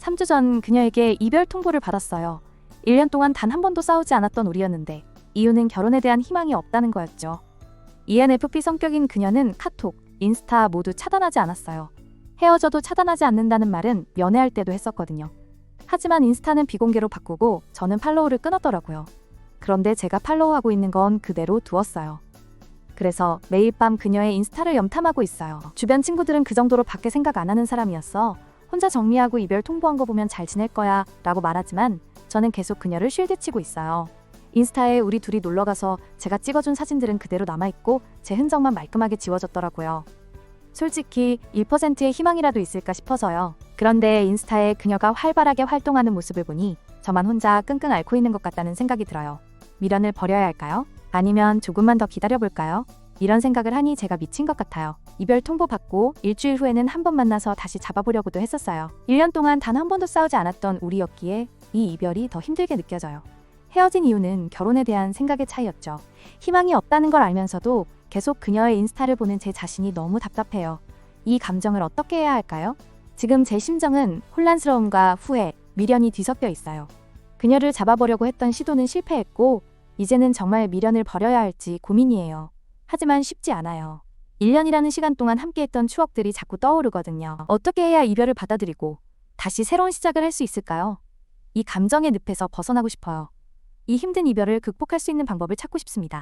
3주 전 그녀에게 이별 통보를 받았어요. 1년 동안 단 한 번도 싸우지 않았던 우리였는데 이유는 결혼에 대한 희망이 없다는 거였죠. ENFP 성격인 그녀는 카톡, 인스타 모두 차단하지 않았어요. 헤어져도 차단하지 않는다는 말은 연애할 때도 했었거든요. 하지만 인스타는 비공개로 바꾸고 저는 팔로우를 끊었더라고요. 그런데 제가 팔로우하고 있는 건 그대로 두었어요. 그래서 매일 밤 그녀의 인스타를 염탐하고 있어요. 주변 친구들은 그 정도로 밖에 생각 안 하는 사람이었어. 혼자 정리하고 이별 통보한 거 보면 잘 지낼 거야 라고 말하지만 저는 계속 그녀를 쉴드치고 있어요. 인스타에 우리 둘이 놀러 가서 제가 찍어준 사진들은 그대로 남아있고 제 흔적만 말끔하게 지워졌더라고요. 솔직히 1%의 희망이라도 있을까 싶어서요. 그런데 인스타에 그녀가 활발하게 활동하는 모습을 보니 저만 혼자 끙끙 앓고 있는 것 같다는 생각이 들어요. 미련을 버려야 할까요? 아니면 조금만 더 기다려볼까요? 이런 생각을 하니 제가 미친 것 같아요. 이별 통보 받고 일주일 후에는 한 번 만나서 다시 잡아보려고도 했었어요. 1년 동안 단 한 번도 싸우지 않았던 우리였기에 이 이별이 더 힘들게 느껴져요. 헤어진 이유는 결혼에 대한 생각의 차이였죠. 희망이 없다는 걸 알면서도 계속 그녀의 인스타를 보는 제 자신이 너무 답답해요. 이 감정을 어떻게 해야 할까요? 지금 제 심정은 혼란스러움과 후회, 미련이 뒤섞여 있어요. 그녀를 잡아보려고 했던 시도는 실패했고, 이제는 정말 미련을 버려야 할지 고민이에요. 하지만 쉽지 않아요. 1년이라는 시간 동안 함께했던 추억들이 자꾸 떠오르거든요. 어떻게 해야 이별을 받아들이고 다시 새로운 시작을 할 수 있을까요? 이 감정의 늪에서 벗어나고 싶어요. 이 힘든 이별을 극복할 수 있는 방법을 찾고 싶습니다.